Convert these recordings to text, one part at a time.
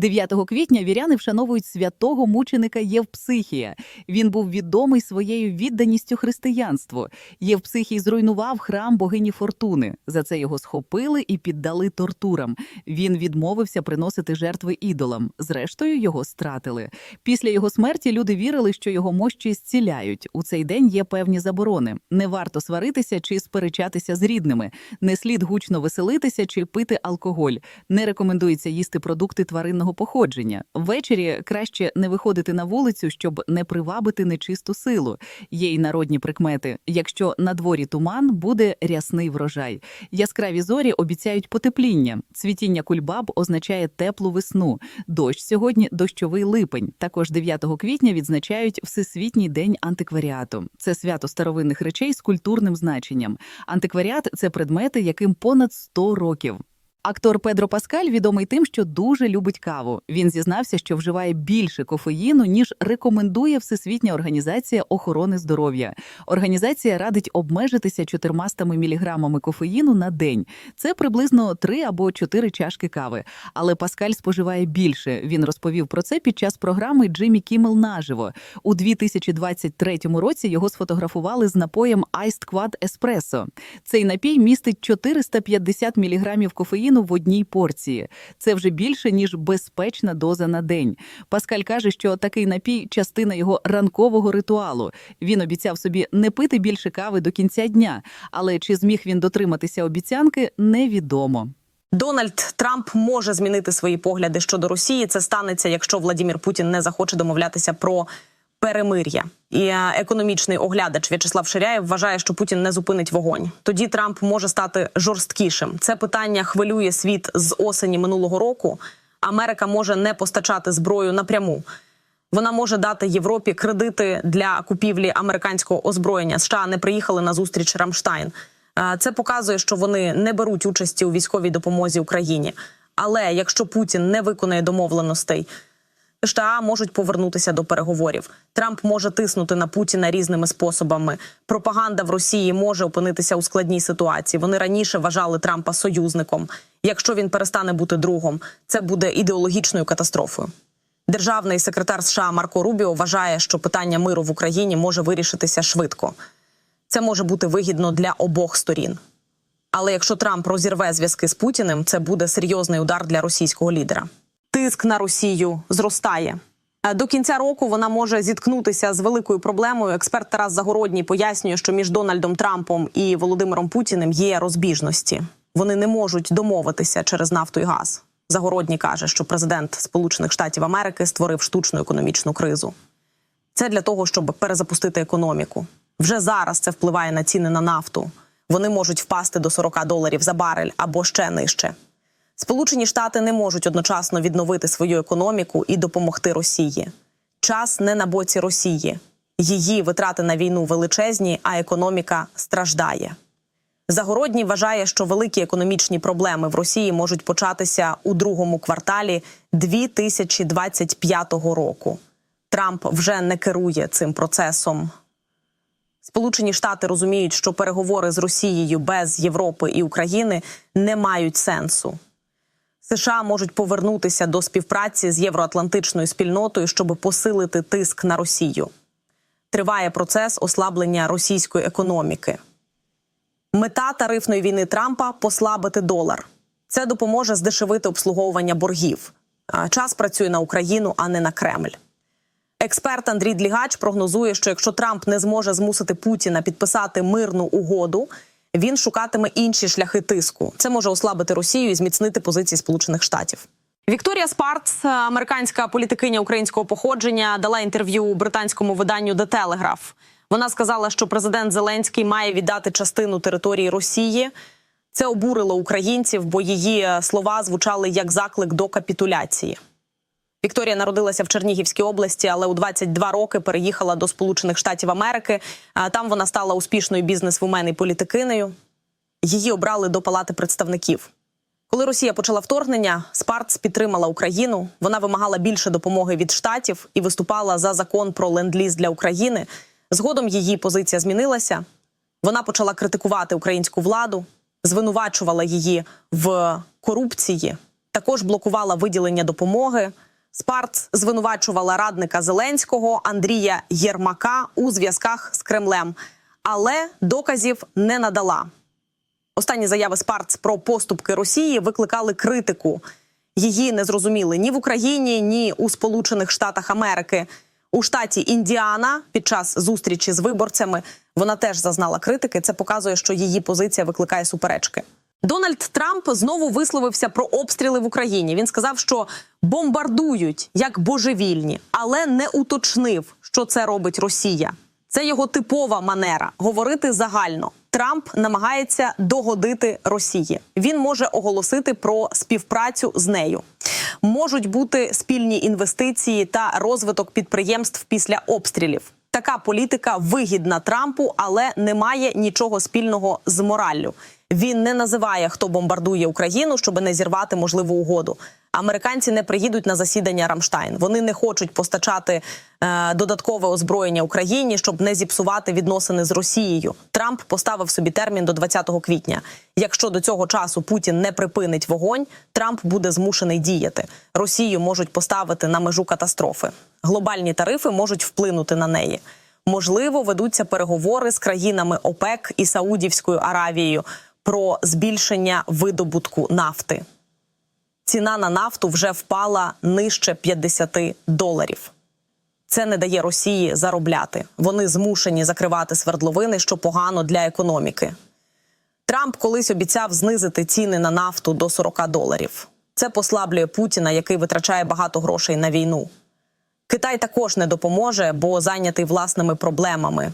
9 квітня віряни вшановують святого мученика Євпсихія. Він був відомий своєю відданістю християнству. Євпсихій зруйнував храм богині Фортуни. За це його схопили і піддали тортурам. Він відмовився приносити жертви ідолам. Зрештою, його стратили. Після його смерті люди вірили, що його мощі зціляють. У цей день є певні заборони. Не варто сваритися чи сперечатися з рідними. Не слід гучно веселитися чи пити алкоголь. Не рекомендується їсти продукти тваринного походження. Ввечері краще не виходити на вулицю, щоб не привабити нечисту силу. Є й народні прикмети. Якщо на дворі туман, буде рясний врожай. Яскраві зорі обіцяють потепління. Цвітіння кульбаб означає теплу весну. Дощ сьогодні дощовий липень. Також 9 квітня відзначають Всесвітній день антикваріату. Це свято старовинних речей з культурним значенням. Антикваріат це предмети, яким понад 100 років. Актор Педро Паскаль відомий тим, що дуже любить каву. Він зізнався, що вживає більше кофеїну, ніж рекомендує Всесвітня організація охорони здоров'я. Організація радить обмежитися 400 міліграмами кофеїну на день. Це приблизно 3 або 4 чашки кави. Але Паскаль споживає більше. Він розповів про це під час програми Джиммі Кіммел наживо. У 2023 році його сфотографували з напоєм Iced Quad Espresso. Цей напій містить 450 міліграмів кофеїну в одній порції. Це вже більше ніж безпечна доза на день. Паскаль каже, що такий напій частина його ранкового ритуалу. Він обіцяв собі не пити більше кави до кінця дня, але чи зміг він дотриматися обіцянки, невідомо. Дональд Трамп може змінити свої погляди щодо Росії. Це станеться, якщо Владімір Путін не захоче домовлятися про перемир'я. І е, економічний оглядач В'ячеслав Ширяєв вважає, що Путін не зупинить вогонь. Тоді Трамп може стати жорсткішим. Це питання хвилює світ з осені минулого року. Америка може не постачати зброю напряму. Вона може дати Європі кредити для купівлі американського озброєння. США не приїхали на зустріч Рамштайн. Е, Це показує, що вони не беруть участі у військовій допомозі Україні. Але якщо Путін не виконає домовленостей, США можуть повернутися до переговорів. Трамп може тиснути на Путіна різними способами. Пропаганда в Росії може опинитися у складній ситуації. Вони раніше вважали Трампа союзником. Якщо він перестане бути другом, це буде ідеологічною катастрофою. Державний секретар США Марко Рубіо вважає, що питання миру в Україні може вирішитися швидко. Це може бути вигідно для обох сторін. Але якщо Трамп розірве зв'язки з Путіним, це буде серйозний удар для російського лідера. Тиск на Росію зростає. Е, До кінця року вона може зіткнутися з великою проблемою. Експерт Тарас Загородній пояснює, що між Дональдом Трампом і Володимиром Путіним є розбіжності. Вони не можуть домовитися через нафту і газ. Загородній каже, що президент Сполучених Штатів Америки створив штучну економічну кризу. Це для того, щоб перезапустити економіку. Вже зараз це впливає на ціни на нафту. Вони можуть впасти до 40 доларів за барель або ще нижче. Сполучені Штати не можуть одночасно відновити свою економіку і допомогти Росії. Час не на боці Росії. Її витрати на війну величезні, а економіка страждає. Загородній вважає, що великі економічні проблеми в Росії можуть початися у другому кварталі 2025 року. Трамп вже не керує цим процесом. Сполучені Штати розуміють, що переговори з Росією без Європи і України не мають сенсу. США можуть повернутися до співпраці з євроатлантичною спільнотою, щоб посилити тиск на Росію. Триває процес ослаблення російської економіки. Мета тарифної війни Трампа послабити долар. Це допоможе здешевити обслуговування боргів. Час працює на Україну, а не на Кремль. Експерт Андрій Длігач прогнозує, що якщо Трамп не зможе змусити Путіна підписати мирну угоду, він шукатиме інші шляхи тиску. Це може ослабити Росію і зміцнити позиції Сполучених Штатів. Вікторія Спарц, американська політикиня українського походження, дала інтерв'ю британському виданню The Telegraph. Вона сказала, що президент Зеленський має віддати частину території Росії. Це обурило українців, бо її слова звучали як заклик до капітуляції. Вікторія народилася в Чернігівській області, але у 22 роки переїхала до Сполучених Штатів Америки. Там вона стала успішною бізнес-вумен і політикинею. Її обрали до Палати представників. Коли Росія почала вторгнення, Спарц підтримала Україну. Вона вимагала більше допомоги від штатів і виступала за закон про ленд-ліз для України. Згодом її позиція змінилася. Вона почала критикувати українську владу, звинувачувала її в корупції. Також блокувала виділення допомоги. Спарц звинувачувала радника Зеленського Андрія Єрмака у зв'язках з Кремлем, але доказів не надала. Останні заяви Спарц про поступки Росії викликали критику. Її не зрозуміли ні в Україні, ні у Сполучених Штатах Америки. У штаті Індіана під час зустрічі з виборцями вона теж зазнала критики. Це показує, що її позиція викликає суперечки. Дональд Трамп знову висловився про обстріли в Україні. Він сказав, що бомбардують як божевільні, але не уточнив, що це робить Росія. Це його типова манера говорити загально. Трамп намагається догодити Росії. Він може оголосити про співпрацю з нею. Можуть бути спільні інвестиції та розвиток підприємств після обстрілів. Така політика вигідна Трампу, але не має нічого спільного з мораллю. Він не називає, хто бомбардує Україну, щоб не зірвати можливу угоду. Американці не приїдуть на засідання Рамштайн. Вони не хочуть постачати е, додаткове озброєння Україні, щоб не зіпсувати відносини з Росією. Трамп поставив собі термін до 20 квітня. Якщо до цього часу Путін не припинить вогонь, Трамп буде змушений діяти. Росію можуть поставити на межу катастрофи. Глобальні тарифи можуть вплинути на неї. Можливо, ведуться переговори з країнами ОПЕК і Саудівською Аравією про збільшення видобутку нафти. Ціна на нафту вже впала нижче 50 доларів. Це не дає Росії заробляти. Вони змушені закривати свердловини, що погано для економіки. Трамп колись обіцяв знизити ціни на нафту до 40 доларів. Це послаблює Путіна, який витрачає багато грошей на війну. Китай також не допоможе, бо зайнятий власними проблемами.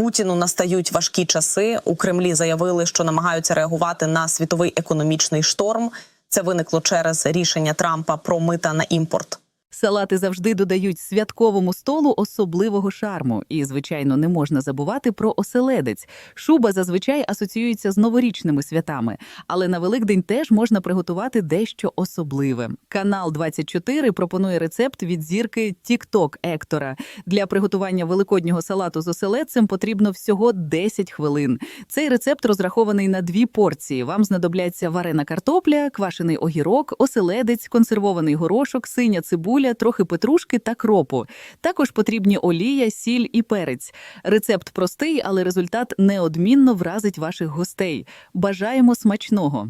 Путіну настають важкі часи. У Кремлі заявили, що намагаються реагувати на світовий економічний шторм. Це виникло через рішення Трампа про мита на імпорт. Салати завжди додають святковому столу особливого шарму, і, звичайно, не можна забувати про оселедець. Шуба зазвичай асоціюється з новорічними святами, але на Великдень теж можна приготувати дещо особливе. Канал 24 пропонує рецепт від зірки TikTok Ектора. Для приготування великоднього салату з оселедцем потрібно всього 10 хвилин. Цей рецепт розрахований на дві порції. Вам знадобляться варена картопля, квашений огірок, оселедець, консервований горошок, синя цибуля, трохи петрушки та кропу. Також потрібні олія, сіль і перець. Рецепт простий, але результат неодмінно вразить ваших гостей. Бажаємо смачного!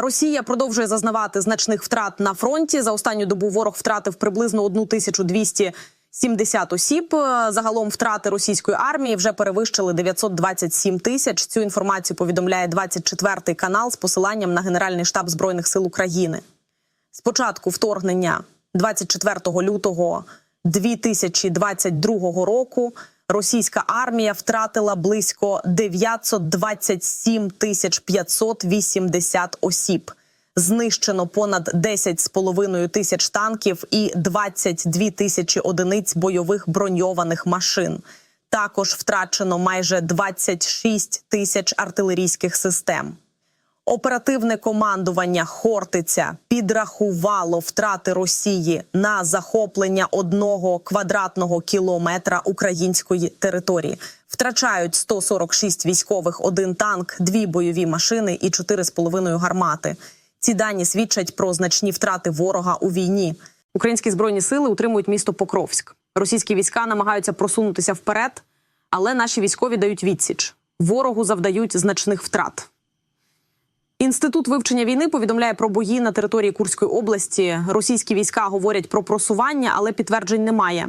Росія продовжує зазнавати значних втрат на фронті. За останню добу ворог втратив приблизно 1270 осіб. Загалом втрати російської армії вже перевищили 927 тисяч. Цю інформацію повідомляє 24-й канал з посиланням на Генеральний штаб збройних сил України. З початку вторгнення 24 лютого 2022 року російська армія втратила близько 927 тисяч 580 осіб. Знищено понад 10,5 тисяч танків і 22 тисячі одиниць бойових броньованих машин. Також втрачено майже 26 тисяч артилерійських систем. Оперативне командування Хортиця підрахувало втрати Росії на захоплення одного квадратного кілометра української території. Втрачають 146 військових, один танк, дві бойові машини і 4,5 гармати. Ці дані свідчать про значні втрати ворога у війні. Українські збройні сили утримують місто Покровськ. Російські війська намагаються просунутися вперед, але наші військові дають відсіч. Ворогу завдають значних втрат. Інститут вивчення війни повідомляє про бої на території Курської області. Російські війська говорять про просування, але підтверджень немає.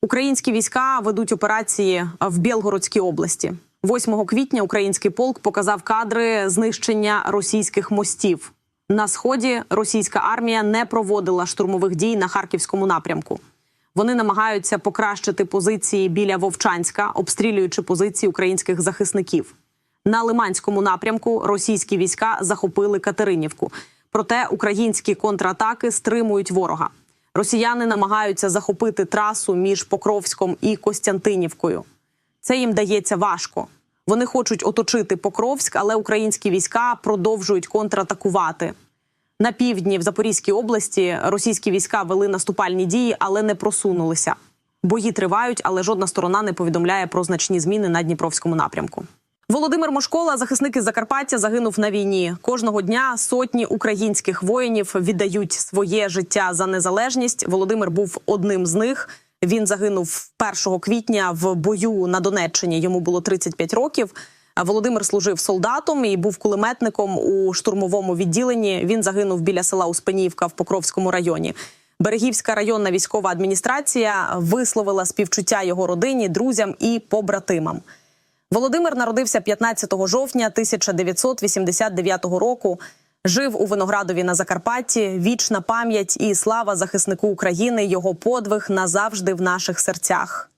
Українські війська ведуть операції в Білгородській області. 8 квітня український полк показав кадри знищення російських мостів. На сході російська армія не проводила штурмових дій на харківському напрямку. Вони намагаються покращити позиції біля Вовчанська, обстрілюючи позиції українських захисників. На Лиманському напрямку російські війська захопили Катеринівку. Проте українські контратаки стримують ворога. Росіяни намагаються захопити трасу між Покровськом і Костянтинівкою. Це їм дається важко. Вони хочуть оточити Покровськ, але українські війська продовжують контратакувати. На півдні в Запорізькій області російські війська вели наступальні дії, але не просунулися. Бої тривають, але жодна сторона не повідомляє про значні зміни на Дніпровському напрямку. Володимир Мошкола, захисник із Закарпаття, загинув на війні. Кожного дня сотні українських воїнів віддають своє життя за незалежність. Володимир був одним з них. Він загинув 1 квітня в бою на Донеччині. Йому було 35 років. Володимир служив солдатом і був кулеметником у штурмовому відділенні. Він загинув біля села Успенівка в Покровському районі. Берегівська районна військова адміністрація висловила співчуття його родині, друзям і побратимам. Володимир народився 15 жовтня 1989 року. Жив у Виноградові на Закарпатті. Вічна пам'ять і слава захиснику України. Його подвиг назавжди в наших серцях.